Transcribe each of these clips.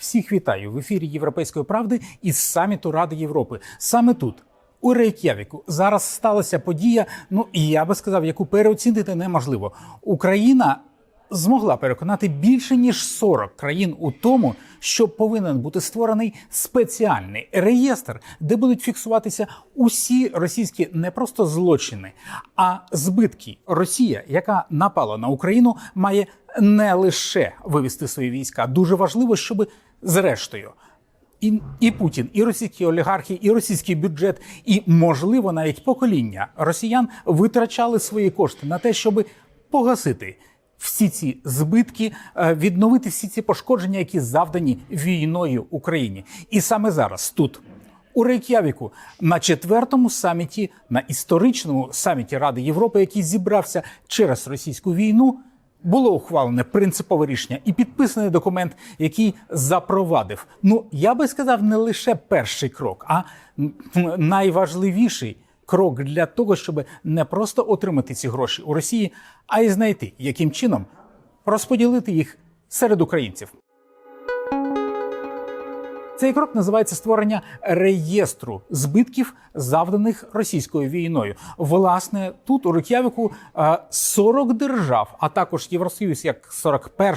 Всіх вітаю в ефірі Європейської правди із саміту Ради Європи. Саме тут, у Рейк'явіку, зараз сталася подія. Ну і я би сказав, яку переоцінити неможливо. Україна змогла переконати більше ніж 40 країн у тому, що повинен бути створений спеціальний реєстр, де будуть фіксуватися усі російські не просто злочини, а збитки. Росія, яка напала на Україну, має не лише вивести свої війська. Дуже важливо, щоб зрештою. І, і Путін, і російські олігархи, і російський бюджет, і можливо навіть покоління росіян витрачали свої кошти на те, щоб погасити всі ці збитки, е, відновити всі ці пошкодження, які завдані війною Україні. І саме зараз тут. У Рейк'явіку на четвертому саміті, на історичному саміті Ради Європи, який зібрався через російську війну, було ухвалене принципове рішення і підписаний документ, який запровадив. Ну я би сказав, не лише перший крок, а найважливіший крок для того, щоб не просто отримати ці гроші у Росії, а й знайти, яким чином розподілити їх серед українців. Цей крок називається створення реєстру збитків, завданих російською війною. Власне, тут у Рик'явику е, 40 держав, а також Євросоюз, як 41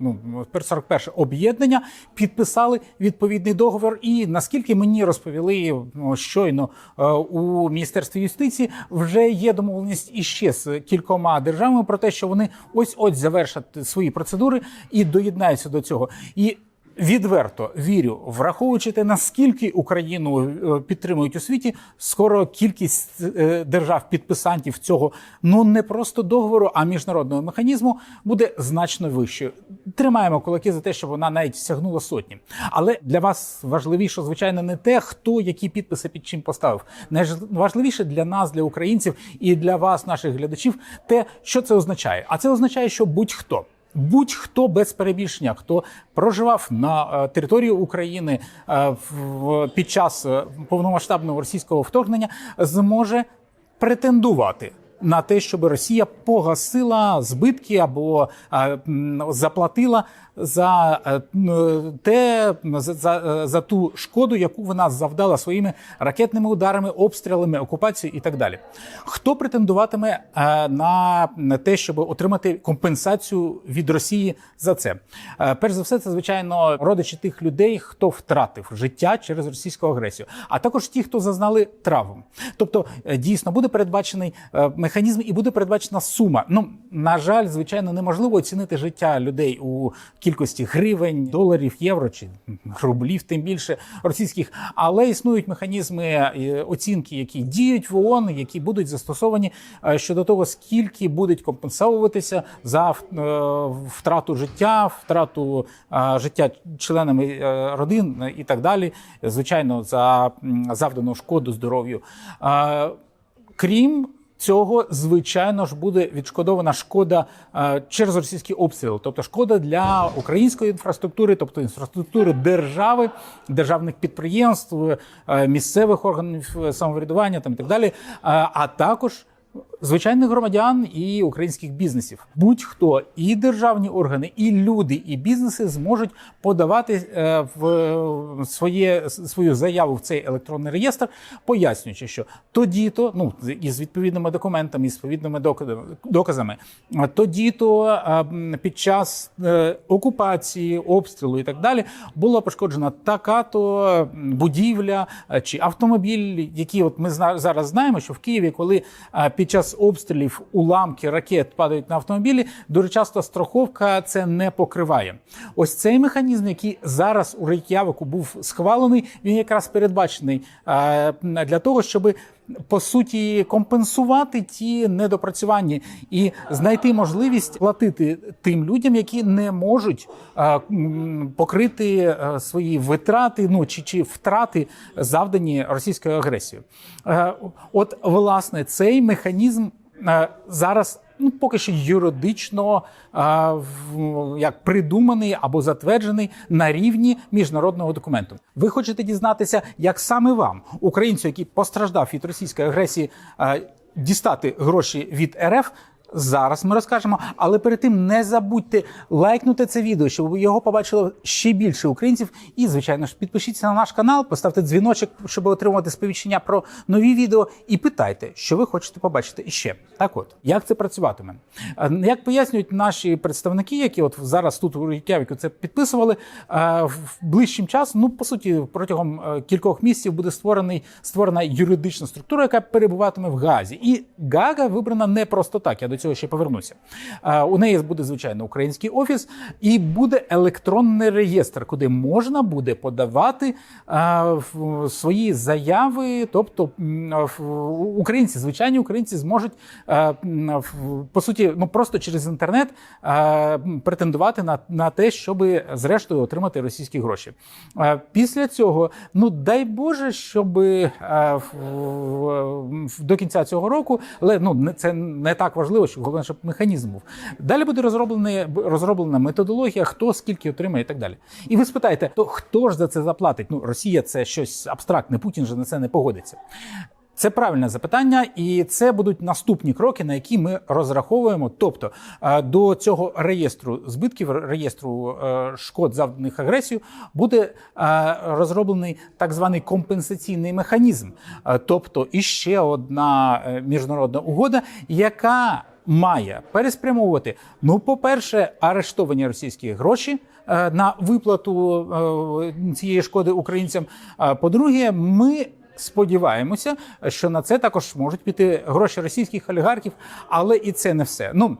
ну 41 об'єднання, підписали відповідний договір. І наскільки мені розповіли ну, щойно е, у міністерстві юстиції, вже є домовленість іще з кількома державами про те, що вони ось ось завершать свої процедури і доєднаються до цього. І Відверто вірю, враховуючи те, наскільки Україну е, підтримують у світі, скоро кількість е, держав-підписантів цього ну не просто договору, а міжнародного механізму буде значно вищою. Тримаємо кулаки за те, щоб вона навіть сягнула сотні. Але для вас важливіше, звичайно, не те, хто які підписи під чим поставив. Найважливіше для нас, для українців і для вас, наших глядачів, те, що це означає. А це означає, що будь-хто. Будь-хто без перебільшення, хто проживав на е, території України е, під час е, повномасштабного російського вторгнення, зможе претендувати на те, щоб Росія погасила збитки або е, заплатила за е, те за, за, за ту шкоду, яку вона завдала своїми ракетними ударами, обстрілами, окупацією і так далі. Хто претендуватиме е, на те, щоб отримати компенсацію від Росії за це? Е, Перш за все, це звичайно родичі тих людей, хто втратив життя через російську агресію, а також ті, хто зазнали травм. Тобто, е, дійсно буде передбачений е, механізм і буде передбачена сума. Ну на жаль, звичайно, неможливо оцінити життя людей у кількості гривень, доларів, євро чи рублів, тим більше російських. Але існують механізми е, оцінки, які діють в ООН, які будуть застосовані е, щодо того, скільки будуть компенсовуватися за е, втрату життя, втрату життя членами родин і так далі. Звичайно, за завдану шкоду здоров'ю. Крім цього, звичайно ж, буде відшкодована шкода е, через російські обстріли, тобто шкода для української інфраструктури, тобто інфраструктури держави, державних підприємств, е, місцевих органів самоврядування там і так далі, е, а також. Звичайних громадян і українських бізнесів, будь-хто і державні органи, і люди, і бізнеси зможуть подавати е, в своє свою заяву в цей електронний реєстр, пояснюючи, що тоді то ну із відповідними документами, із відповідними доказами, тоді то е, під час е, окупації, обстрілу і так далі була пошкоджена така то будівля е, чи автомобіль, які от ми зараз знаємо, що в Києві, коли е, під час обстрілів уламки ракет падають на автомобілі, дуже часто страховка це не покриває. Ось цей механізм, який зараз у Рейк'явику був схвалений, він якраз передбачений е, для того, щоб по суті компенсувати ті недопрацювання і знайти можливість платити тим людям, які не можуть покрити е, свої витрати, ну чи, чи втрати завдані російською агресією. Е, От власне цей механізм е, зараз. Ну, поки що юридично а, як придуманий або затверджений на рівні міжнародного документу. Ви хочете дізнатися, як саме вам, українцю, який постраждав від російської агресії, а, дістати гроші від РФ? Зараз ми розкажемо, але перед тим не забудьте лайкнути це відео, щоб його побачило ще більше українців. І, звичайно ж, підпишіться на наш канал, поставте дзвіночок, щоб отримувати сповіщення про нові відео. І питайте, що ви хочете побачити іще. Так, от як це працюватиме? Е, Як пояснюють наші представники, які от зараз тут у Рейкявіку це підписували, е, в ближчим часом, ну по суті, протягом е, кількох місяців буде створений створена юридична структура, яка перебуватиме в Газі. І Гага вибрана не просто так. Я до цього ще повернуся. Е, У неї буде звичайно український офіс, і буде електронний реєстр, куди можна буде подавати е, свої заяви. Тобто українці, звичайні українці, зможуть е, по суті, ну просто через інтернет претендувати на, на те, щоб зрештою отримати російські гроші. Після цього, ну дай Боже, щоб до кінця цього року, але ну це не так важливо, що головне, щоб механізм був. Далі буде розроблена, розроблена методологія, хто скільки отримає і так далі. І ви спитаєте, то хто ж за це заплатить? Ну Росія це щось абстрактне, Путін же на це не погодиться. Це правильне запитання, і це будуть наступні кроки, на які ми розраховуємо. Тобто е, до цього реєстру збитків, реєстру е, шкод завданих агресію, буде е, розроблений так званий компенсаційний механізм. Тобто іще одна міжнародна угода, яка має переспрямовувати, ну, по-перше, арештовані російські гроші е, на виплату е, цієї шкоди українцям. А по-друге, ми сподіваємося, що на це також можуть піти гроші російських олігархів, але і це не все. Ну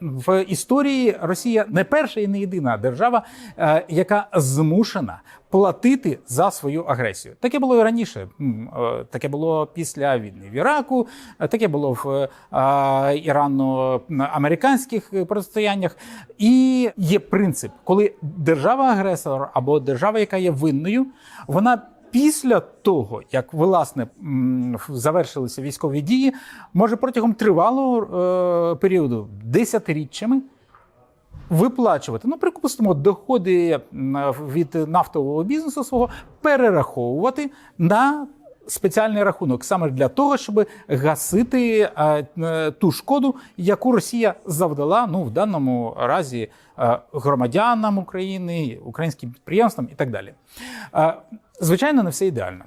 в історії Росія не перша і не єдина держава, е, яка змушена платити за свою агресію. Таке було і раніше. Е, Таке було після війни в Іраку, е, таке було в е, ірано-американських протистояннях. І є принцип, коли держава-агресор або держава, яка є винною, вона. Після того, як власне завершилися військові дії, може протягом тривалого е, періоду десятиріччями виплачувати, ну, припустимо, доходи від нафтового бізнесу свого перераховувати на спеціальний рахунок саме для того, щоб гасити е, е, ту шкоду, яку Росія завдала, ну в даному разі е, громадянам України, українським підприємствам і так далі. Звичайно, не все ідеально.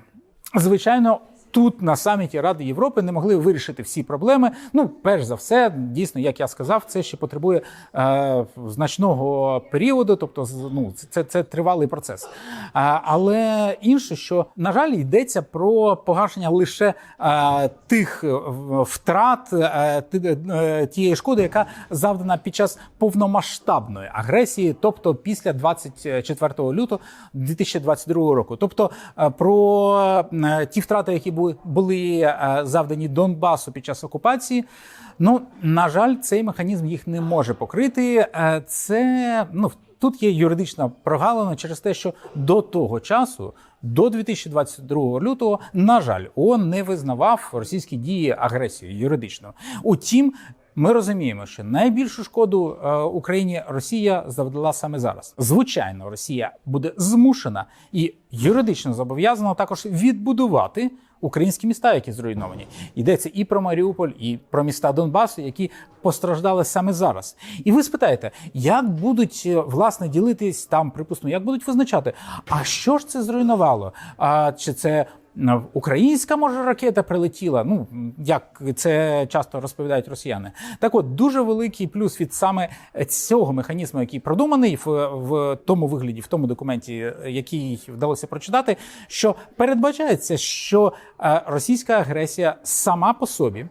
Звичайно, тут на саміті Ради Європи не могли вирішити всі проблеми. Ну, перш за все, дійсно, як я сказав, це ще потребує е, значного періоду, тобто ну, це, це тривалий процес. А, але інше, що на жаль, йдеться про погашення лише е, тих е, втрат е, е, тієї шкоди, яка завдана під час повномасштабної агресії, тобто після 24 лютого 2022 року. Тобто е, про е, ті втрати, які були, були е, завдані Донбасу під час окупації. Ну на жаль, цей механізм їх не може покрити. Е, Це ну тут є юридична прогалина через те, що до того часу. До 2022 лютого, на жаль, ООН не визнавав російські дії агресією юридично. Утім, ми розуміємо, що найбільшу шкоду е, Україні Росія завдала саме зараз. Звичайно, Росія буде змушена і юридично зобов'язана також відбудувати українські міста, які зруйновані. Йдеться і про Маріуполь, і про міста Донбасу, які постраждали саме зараз. І ви спитаєте, як будуть е, власне ділитись там, припустимо, як будуть визначати, а що ж це зруйнувало? А чи це українська може ракета прилетіла? Ну як це часто розповідають росіяни. Так от дуже великий плюс від саме цього механізму, який продуманий в, в тому вигляді, в тому документі, який вдалося прочитати, що передбачається, що е, російська агресія сама по собі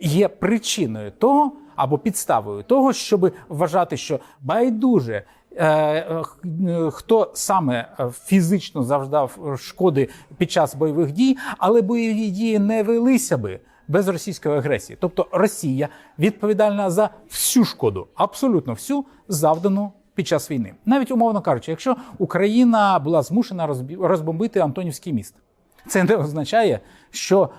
є причиною того або підставою того, щоб вважати, що байдуже. Е, е, Хто саме е, фізично завждав шкоди під час бойових дій, але бойові дії не велися би без російської агресії. Тобто Росія відповідальна за всю шкоду, абсолютно всю завдану під час війни. Навіть умовно кажучи, якщо Україна була змушена розбомбити Антонівський міст, Це не означає, що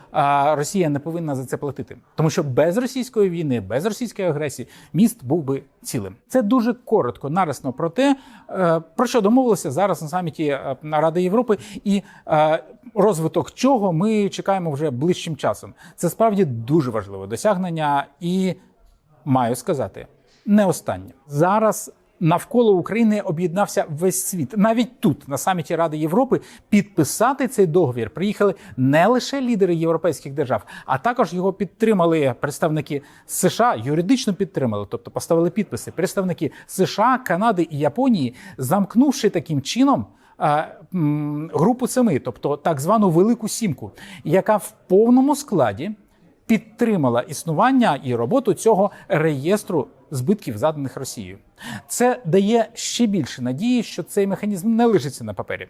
Росія не повинна за це платити, тому що без російської війни, без російської агресії міст був би цілим. Це дуже коротко, нарисно про те, е, про що домовилися зараз на саміті е, Ради Європи, і е, розвиток чого ми чекаємо вже ближчим часом. Це справді дуже важливе досягнення, і маю сказати, не останнє зараз. Навколо України об'єднався весь світ. Навіть тут, на саміті Ради Європи, підписати цей договір приїхали не лише лідери європейських держав, а також його підтримали представники США, юридично підтримали, тобто поставили підписи. Представники США, Канади і Японії, замкнувши таким чином. е, Групу семи, тобто так звану Велику Сімку, яка в повному складі підтримала існування і роботу цього реєстру збитків, заданих Росією. Це дає ще більше надії, що цей механізм не лишиться на папері,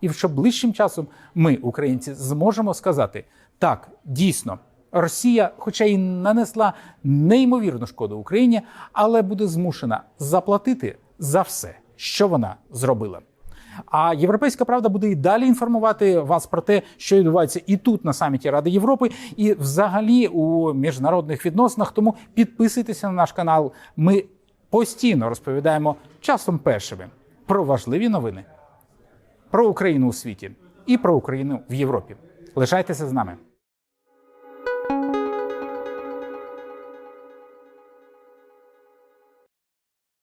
і що ближчим часом ми, українці, зможемо сказати: так, дійсно, Росія, хоча й нанесла неймовірну шкоду Україні, але буде змушена заплатити за все, що вона зробила. А європейська правда буде і далі інформувати вас про те, що відбувається і тут на саміті Ради Європи, і взагалі у міжнародних відносинах. Тому підписуйтеся на наш канал. Ми постійно розповідаємо часом першими про важливі новини, про Україну у світі і про Україну в Європі. Лишайтеся з нами.